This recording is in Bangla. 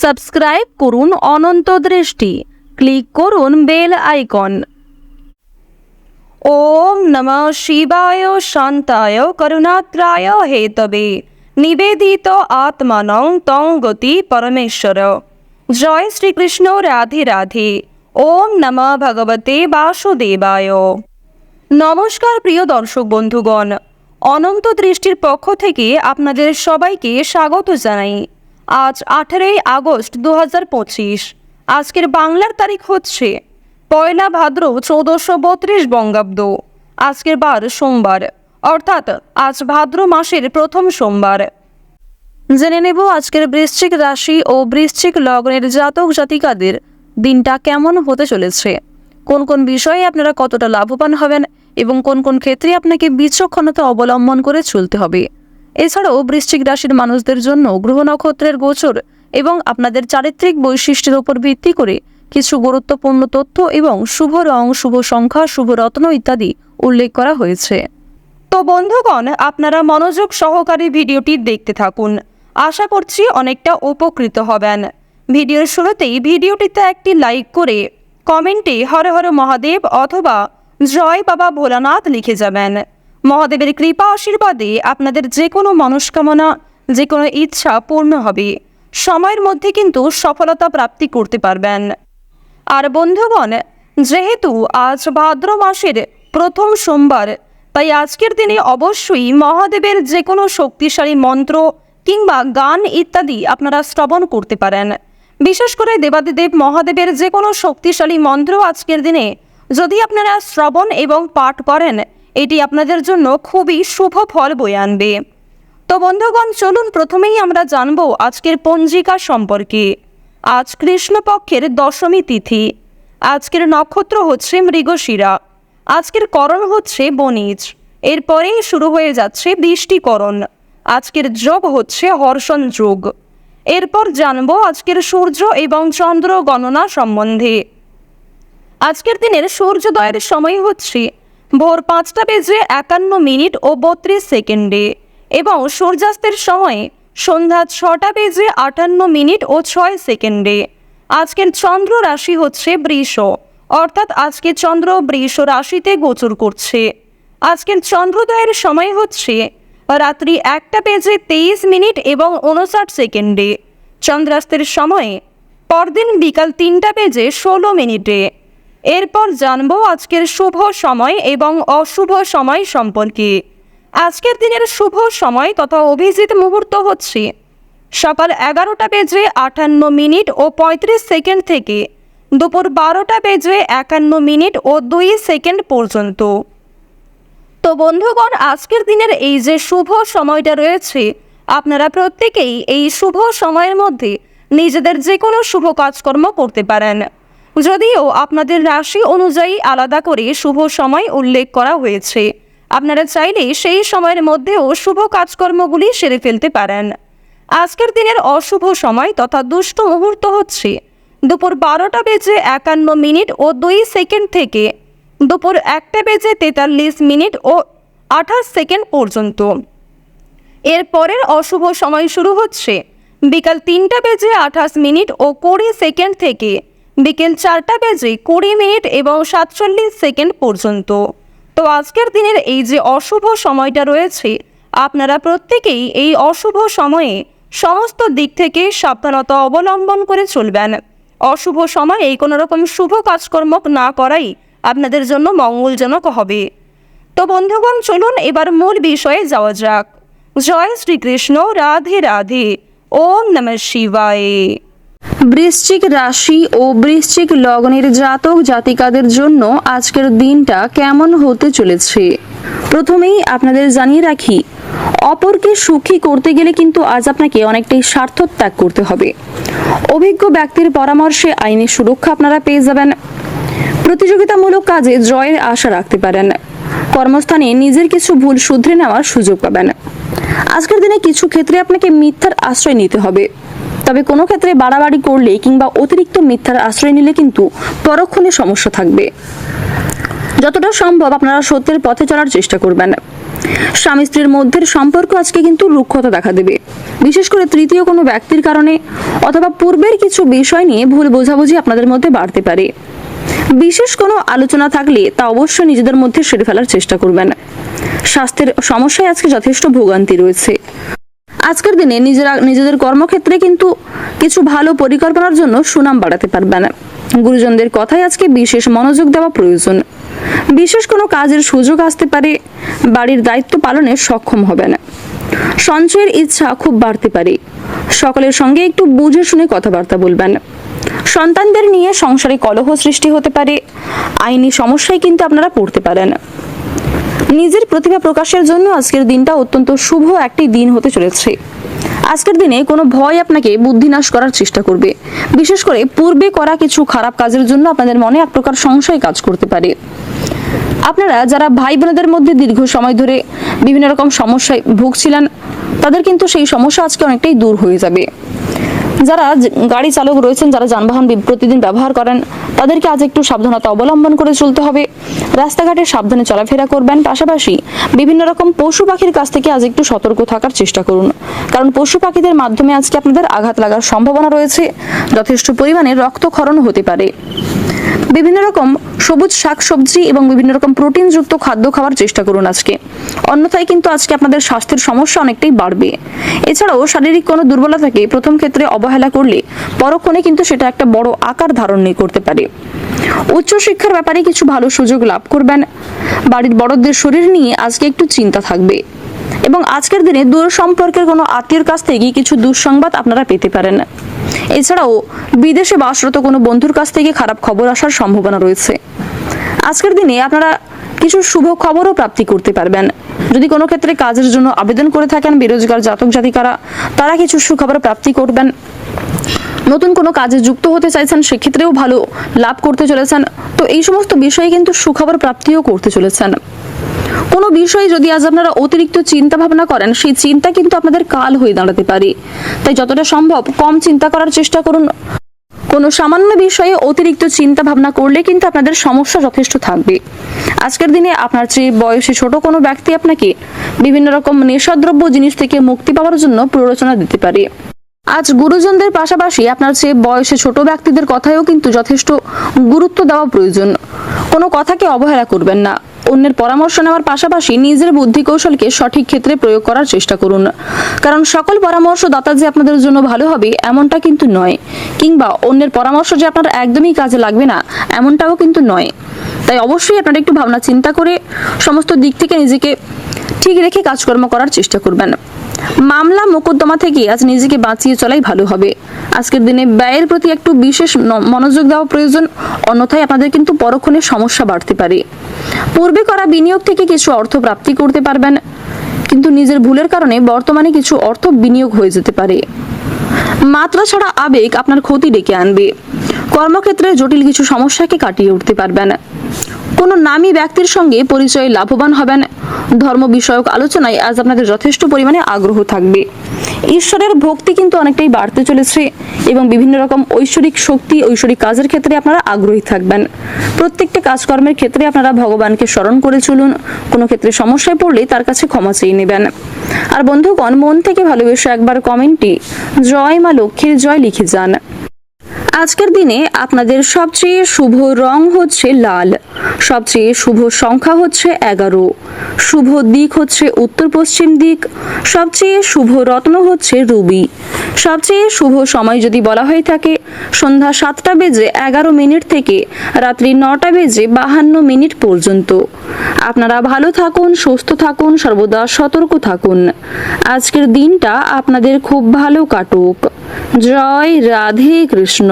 সাবস্ক্রাইব করুন অনন্ত দৃষ্টি। ক্লিক করুন বেল আইকন। ওম নমঃ শিবায় শান্তায় করুণাত্রায় হেতবে। নিবেদিত আত্মানং তং গতি পরমেশ্বর। জয় শ্রীকৃষ্ণ রাধে রাধে। ওম নমঃ ভগবতে বাসুদেবায়। নমস্কার প্রিয় দর্শক বন্ধুগণ, অনন্ত দৃষ্টির পক্ষ থেকে আপনাদের সবাইকে স্বাগত জানাই। আজ আঠেরোই আগস্ট দু আজকের বাংলার তারিখ হচ্ছে পয়লা ভাদ্র চৌদ্দশো বত্রিশ বঙ্গাব্দ। আজকের বার সোমবার, অর্থাৎ আজ ভাদ্র মাসের প্রথম সোমবার। জেনে নেব আজকের বৃশ্চিক রাশি ও বৃশ্চিক লগ্নের জাতক জাতিকাদের দিনটা কেমন হতে চলেছে। কোন কোন বিষয়ে আপনারা কতটা লাভবান হবেন এবং কোন কোন ক্ষেত্রে আপনাকে বিচক্ষণতা অবলম্বন করে চলতে হবে। এছাড়াও বৃশ্চিক রাশির মানুষদের জন্য গ্রহ নক্ষত্রের গোচর এবং আপনাদের চারিত্রিক বৈশিষ্ট্যের উপর ভিত্তি করে কিছু গুরুত্বপূর্ণ তথ্য এবং শুভ রং, শুভ সংখ্যা, শুভ রত্ন ইত্যাদি উল্লেখ করা হয়েছে। তো বন্ধুগণ, আপনারা মনোযোগ সহকারে ভিডিওটি দেখতে থাকুন। আশা করছি অনেকটা উপকৃত হবেন। ভিডিওর শুরুতেই ভিডিওটিতে একটি লাইক করে কমেন্টে হর হর মহাদেব অথবা জয় বাবা ভোলানাথ লিখে যাবেন। মহাদেবের কৃপা আশীর্বাদে আপনাদের যে কোনো মনস্কামনা যে কোনো ইচ্ছা পূর্ণ হবে। সময়ের মধ্যে কিন্তু সফলতা প্রাপ্তি করতে পারবেন। আর বন্ধুগণ, যেহেতু আজ ভাদ্র মাসের প্রথম সোমবার, তাই আজকের দিনে অবশ্যই মহাদেবের যে কোনো শক্তিশালী মন্ত্র কিংবা গান ইত্যাদি আপনারা শ্রবণ করতে পারেন। বিশেষ করে দেবাদিদেব মহাদেবের যে কোনো শক্তিশালী মন্ত্র আজকের দিনে যদি আপনারা শ্রবণ এবং পাঠ করেন এটি আপনাদের জন্য খুবই শুভ ফল বয়ে আনবে। তো বন্ধুগণ, চলুন প্রথমেই আমরা জানব আজকের পঞ্জিকা সম্পর্কে। আজ কৃষ্ণপক্ষের দশমী তিথি। আজকের নক্ষত্র হচ্ছে মৃগশিরা। আজকের করণ হচ্ছে বনিজ এরপরেই শুরু হয়ে যাচ্ছে বৃষ্টিকরণ। আজকের যোগ হচ্ছে হর্ষণ যোগ। এরপর জানব আজকের সূর্য এবং চন্দ্র গণনা সম্বন্ধে। আজকের দিনের সূর্যোদয়ের সময় হচ্ছে ভোর পাঁচটা বেজে একান্ন মিনিট ও বত্রিশ সেকেন্ডে এবং সূর্যাস্তের সময় সন্ধ্যা ছটা বেজে আটান্ন মিনিট ও ছয় সেকেন্ডে। আজকের চন্দ্র রাশি হচ্ছে বৃষ, অর্থাৎ আজকে চন্দ্র বৃষ রাশিতে গোচর করছে। আজকের চন্দ্রোদয়ের সময় হচ্ছে রাত্রি একটা বেজে তেইশ মিনিট এবং উনষাট সেকেন্ডে। চন্দ্রাস্তের সময়ে পরদিন বিকাল তিনটা বেজে ষোলো মিনিটে। এরপর জানব আজকের শুভ সময় এবং অশুভ সময় সম্পর্কে। আজকের দিনের শুভ সময় তথা অভিজিৎ মুহূর্ত হচ্ছে সকাল এগারোটা বেজে আটান্ন মিনিট ও পঁয়ত্রিশ সেকেন্ড থেকে দুপুর বারোটা বেজে একান্ন মিনিট ও দুই সেকেন্ড পর্যন্ত। তো বন্ধুগণ, আজকের দিনের এই যে শুভ সময়টা রয়েছে, আপনারা প্রত্যেকেই এই শুভ সময়ের মধ্যে নিজেদের যে কোনো শুভ কাজকর্ম করতে পারেন। যদিও আপনাদের রাশি অনুযায়ী আলাদা করে শুভ সময় উল্লেখ করা হয়েছে। আপনারা চাইলে সেই সময়ের মধ্যেও শুভ কাজকর্মগুলি সেরে ফেলতে পারেন। আজকের দিনের অশুভ সময় তথা দুষ্ট মুহূর্ত হচ্ছে। দুপুর বারোটা বেজে একান্ন মিনিট ও দুই সেকেন্ড থেকে দুপুর একটা বেজে তেতাল্লিশ মিনিট ও আঠাশ সেকেন্ড পর্যন্ত। এর পরের অশুভ সময় শুরু হচ্ছে। বিকাল তিনটা বেজে আঠাশ মিনিট ও কুড়ি সেকেন্ড থেকে বিকেল চারটা বেজে কুড়ি মিনিট এবং সাতচল্লিশ সেকেন্ড পর্যন্ত। তো আজকের দিনের এই যে অশুভ সময়টা রয়েছে, আপনারা প্রত্যেকেই এই অশুভ সময়ে সমস্ত দিক থেকে সাবধানতা অবলম্বন করে চলবেন। অশুভ সময়ে কোনো রকম শুভ কাজকর্ম না করাই আপনাদের জন্য মঙ্গলজনক হবে। তো বন্ধুগণ, চলুন এবার মূল বিষয়ে যাওয়া যাক। জয় শ্রীকৃষ্ণ, রাধে রাধে, ওম নমঃ শিবায়। বৃশ্চিক রাশি ও বৃশ্চিক লগ্নের জাতক জাতিকাদের জন্য আজকের দিনটা কেমন হতে চলেছে? প্রথমেই আপনাদের জানিয়ে রাখি, অপরকে সুখী করতে গেলে কিন্তু আজ আপনাকে অনেকটাই স্বার্থ ত্যাগ করতে হবে। অভিজ্ঞ ব্যক্তির পরামর্শে আইনি সুরক্ষা আপনারা পেয়ে যাবেন। প্রতিযোগিতামূলক কাজে জয়ের আশা রাখতে পারেন। কর্মস্থানে নিজের কিছু ভুল শুধরে নেওয়ার সুযোগ পাবেন। আজকের দিনে কিছু ক্ষেত্রে আপনাকে মিথ্যার আশ্রয় নিতে হবে। তবে কোনো ক্ষেত্রে বাড়াবাড়ি করলে কিংবা অতিরিক্ত মিথ্যার আশ্রয় নিলে কিন্তু পরক্ষণে সমস্যা থাকবে। যতটা সম্ভব আপনারা সত্যের পথে চলার চেষ্টা করবেন। স্বামী স্ত্রীর মধ্যের সম্পর্ক আজকে কিন্তু রুক্ষতা দেখা দেবে। বিশেষ করে তৃতীয় কোনো ব্যক্তির কারণে অথবা পূর্বের কিছু বিষয় নিয়ে ভুল বোঝাবুঝি আপনাদের মধ্যে বাড়তে পারে। বিশেষ কোনো আলোচনা থাকলে তা অবশ্যই নিজেদের মধ্যে সেরে ফেলার চেষ্টা করবেন। স্বাস্থ্যের সমস্যায় আজকে যথেষ্ট ভোগান্তি রয়েছে। আজকের দিনে নিজেরা নিজেদের কর্মক্ষেত্রে কিন্তু কিছু ভালো পরিকল্পনার জন্য সুনাম বাড়াতে পারবেন গুরুজনদের কথায় আজকে বিশেষ মনোযোগ দেওয়া প্রয়োজন। বিশেষ কোনো কাজের সুযোগ আসতে পারে, বাড়ির দায়িত্ব পালনে সক্ষম হবেন সঞ্চয়ের ইচ্ছা খুব বাড়তে পারে। সকলের সঙ্গে একটু বুঝে শুনে কথাবার্তা বলবেন। সন্তানদের নিয়ে সংসারে কলহ সৃষ্টি হতে পারে। আইনি সমস্যায় কিন্তু আপনারা পড়তে পারেন। নিজের প্রতিভা প্রকাশের জন্য আজকের দিনটা অত্যন্ত শুভ একটি দিন হতে চলেছে। আজকের দিনে কোনো ভয় আপনাকে বুদ্ধিনাশ করার চেষ্টা করবে। বিশেষ করে পূর্বে করা কিছু খারাপ কাজের জন্য আপনাদের মনে এক প্রকার সংশয় কাজ করতে পারে। আপনারা যারা ভাই বোনেদের মধ্যে দীর্ঘ সময় ধরে বিভিন্ন রকম সমস্যায় ভুগছিলেন, তাদের কিন্তু সেই সমস্যা আজকে অনেকটাই দূর হয়ে যাবে। যারা গাড়ি চালক রয়েছেন, যারা যানবাহন প্রতিদিন ব্যবহার করেন, তাদেরকে আজ একটু সাবধানতা অবলম্বন করে চলতে হবে। রাস্তাঘাটে সাবধানে চলাফেরা করবেন। পাশাপাশি বিভিন্ন রকম পশু পাখির কাছ থেকে আজ একটু সতর্ক থাকার চেষ্টা করুন। কারণ পশু পাখিদের মাধ্যমে আজকে আপনাদের আঘাত লাগার সম্ভাবনা রয়েছে। যথেষ্ট পরিমাণে রক্তক্ষরণ হতে পারে। বিভিন্ন রকম সবুজ শাক সবজি এবং বিভিন্ন রকম প্রোটিনযুক্ত খাদ্য খাওয়ার চেষ্টা করুন আজকে। অন্যথায় কিন্তু আজকে আপনাদের স্বাস্থ্যের সমস্যা অনেকটাই বাড়বে। এছাড়াও শারীরিক কোনো দুর্বলতাকে প্রথম ক্ষেত্রে অবহেলা করলে পরক্ষণে কিন্তু সেটা একটা বড় আকার ধারণ নিয়ে করতে পারে। উচ্চশিক্ষার ব্যাপারে কিছু ভালো সুযোগ লাভ করবেন। বাড়ির বড়দের শরীর নিয়ে আজকে একটু চিন্তা থাকবে। এবং আজকের দিনে দূর সম্পর্কের কোনো আত্মীয়র কাছ থেকে কিছু দুঃসংবাদ আপনারা পেতে পারেন। এছাড়াও বিদেশে বাসরত কোনো বন্ধুর কাছ থেকে খারাপ খবর আসার সম্ভাবনা রয়েছে। আজকের দিনে আপনারা কিছু শুভ খবরও প্রাপ্তি করতে পারবেন। যদি কোনো ক্ষেত্রে কাজের জন্য আবেদন করে থাকেন বেরোজগার, জাতক, জাতিকারা, তারা কিছু সুখবর প্রাপ্তি করবেন। নতুন কোনো কাজে যুক্ত হতে চাইছেন, সেক্ষেত্রেও ভালো লাভ করতে চলেছেন। তো এই সমস্ত বিষয়ে কিন্তু সুখবর প্রাপ্তিও করতে চলেছেন। কোনো বিষয়ে যদি আজ আপনারা অতিরিক্ত চিন্তা ভাবনা করেন, সেই চিন্তা কিন্তু আপনাদের কাল হয়ে দাঁড়াতে পারে। তাই যতটা সম্ভব কম চিন্তা করার চেষ্টা করুন। কোনো সামান্য বিষয়ে অতিরিক্ত চিন্তা ভাবনা করলে কিন্তু আপনাদের সমস্যা যথেষ্ট থাকবে। আজকের দিনে আপনার চেয়ে বয়সে ছোট কোনো ব্যক্তি আপনাকে বিভিন্ন রকম নেশাদ্রব্য জিনিস থেকে মুক্তি পাওয়ার জন্য প্ররোচনা দিতে পারে। আজ গুরুজনদের পাশাপাশি আপনার চেয়ে বয়সে ছোট ব্যক্তিদের কথায়ও কিন্তু যথেষ্ট গুরুত্ব দেওয়া প্রয়োজন। কোনো কথাকে অবহেলা করবেন না। অন্যের পরামর্শ নেওয়ার পাশাপাশি নিজের বুদ্ধি কৌশলকে সঠিক ক্ষেত্রে প্রয়োগ করার চেষ্টা করুন। কারণ সকল পরামর্শদাতা যে আপনাদের জন্য ভালো হবে, এমনটা কিন্তু নয়। কিংবা অন্যের পরামর্শ যে আপনার একদমই কাজে লাগবে না, এমনটাও কিন্তু নয়। তাই অবশ্যই আপনারা একটু ভাবনা চিন্তা করে সমস্ত দিক থেকে নিজেকে ঠিক রেখে কাজকর্ম করার চেষ্টা করবেন। মামলা মোকদ্দমা থেকে আজ নিজেকে বাঁচিয়ে চলাই ভালো হবে। আজকের দিনে ব্যয়ের প্রতি একটু বিশেষ মনোযোগ দেওয়া প্রয়োজন, অন্যথায় আপনাদের কিন্তু পরক্ষণে সমস্যা বাড়তে পারে। পূর্বে করা বিনিয়োগ থেকে কিছু অর্থ প্রাপ্তি করতে পারবেন, কিন্তু নিজের ভুলের কারণে বর্তমানে কিছু অর্থ বিনিয়োগ হয়ে যেতে পারে। মাত্রা ছাড়া আবেগ আপনার ক্ষতি ডেকে আনবে। কর্মক্ষেত্রে জটিল কিছু সমস্যাকে কাটিয়ে উঠতে পারবেন। কোনো নামী ব্যক্তির সঙ্গে পরিচয়ে লাভবান হবেন। ধর্ম বিষয়ক আলোচনায় আজ আপনাদের যথেষ্ট পরিমাণে আগ্রহ থাকবে। ঈশ্বরের ভক্তি কিন্তু অনেকটাই বাড়তে চলেছে এবং বিভিন্ন রকম ঐশ্বরিক শক্তি, ঐশ্বরিক কাজের ক্ষেত্রে আপনারা আগ্রহী থাকবেন। প্রত্যেকটা কাজকর্মের ক্ষেত্রে আপনারা ভগবানকে স্মরণ করে চলুন। কোনো ক্ষেত্রে সমস্যায় পড়লে তার কাছে ক্ষমা চেয়ে নেবেন। আর বন্ধুগণ, মন থেকে ভালোবেসে একবার কমেন্টে জয় মা লক্ষ্মীর জয় লিখে যান। আজকের দিনে আপনাদের সবচেয়ে শুভ রং হচ্ছে লাল। সবচেয়ে শুভ সংখ্যা হচ্ছে এগারো। শুভ দিক হচ্ছে উত্তর পশ্চিম দিক। সবচেয়ে শুভ রত্ন হচ্ছে রুবি। সবচেয়ে শুভ সময় যদি বলা হয়ে থাকে, সন্ধ্যা সাতটা বেজে এগারো মিনিট থেকে রাত্রি নটা বেজে বাহান্ন মিনিট পর্যন্ত। আপনারা ভালো থাকুন, সুস্থ থাকুন, সর্বদা সতর্ক থাকুন। আজকের দিনটা আপনাদের খুব ভালো কাটুক। জয় রাধে কৃষ্ণ